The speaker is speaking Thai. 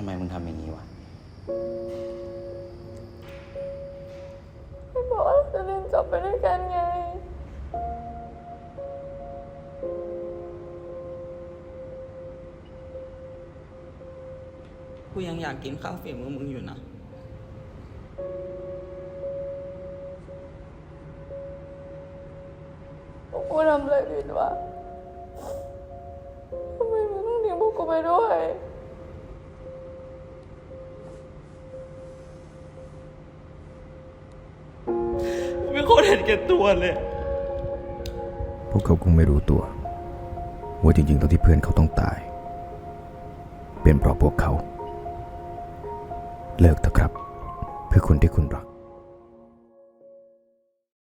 ทำไมมึงทำอย่างนี้วะไม่บอกว่าจะเรียนจบไปด้วยกันไง กูยังอยากกินข้าวฝีมือมึงอยู่นะ พวกกูทำอะไรผิดวะทำไมมึงต้องทิ้งพวกกูไปด้วย กูเป็นคนเห็นแก่ตัวเลยพวกเขาคงไม่รู้ตัวว่าจริงๆตอนที่เพื่อนเขาต้องตาย เป็นเพราะพวกเขา เลิกเถอะครับ เพื่อคนที่คุณรัก